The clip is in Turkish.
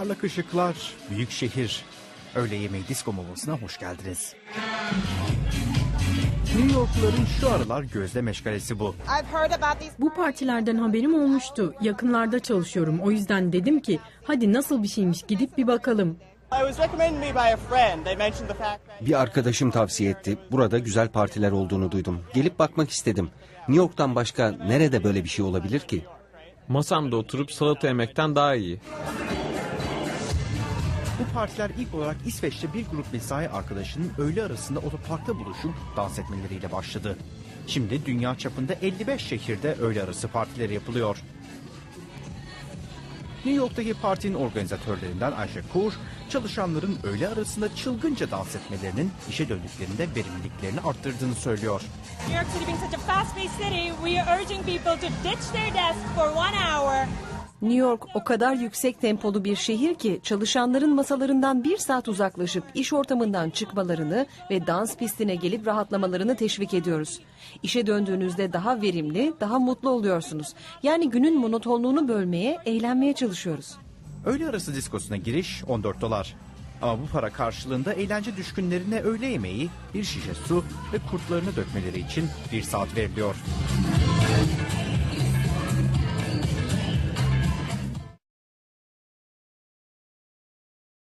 Parlak ışıklar, büyük şehir. Öğle yemeği disco molasına hoş geldiniz. New Yorkluların şu aralar gözde meşgalesi bu. Bu partilerden haberim olmuştu. Yakınlarda çalışıyorum. O yüzden dedim ki hadi nasıl bir şeymiş gidip bir bakalım. Bir arkadaşım tavsiye etti. Burada güzel partiler olduğunu duydum. Gelip bakmak istedim. New York'tan başka nerede böyle bir şey olabilir ki? Masamda oturup salata yemekten daha iyi. Bu partiler ilk olarak İsveç'te bir grup mesai arkadaşının öğle arasında otoparkta buluşup dans etmeleriyle başladı. Şimdi dünya çapında 55 şehirde öğle arası partileri yapılıyor. New York'taki partinin organizatörlerinden Ayşe Kur, çalışanların öğle arasında çılgınca dans etmelerinin işe döndüklerinde verimliliklerini arttırdığını söylüyor. New York City being such a fast-paced city, we are urging people to ditch their desk for one hour. New York o kadar yüksek tempolu bir şehir ki çalışanların masalarından bir saat uzaklaşıp iş ortamından çıkmalarını ve dans pistine gelip rahatlamalarını teşvik ediyoruz. İşe döndüğünüzde daha verimli, daha mutlu oluyorsunuz. Yani günün monotonluğunu bölmeye, eğlenmeye çalışıyoruz. Öğle arası diskosuna giriş 14 dolar. Ama bu para karşılığında eğlence düşkünlerine öğle yemeği, bir şişe su ve kurtlarını dökmeleri için bir saat veriliyor.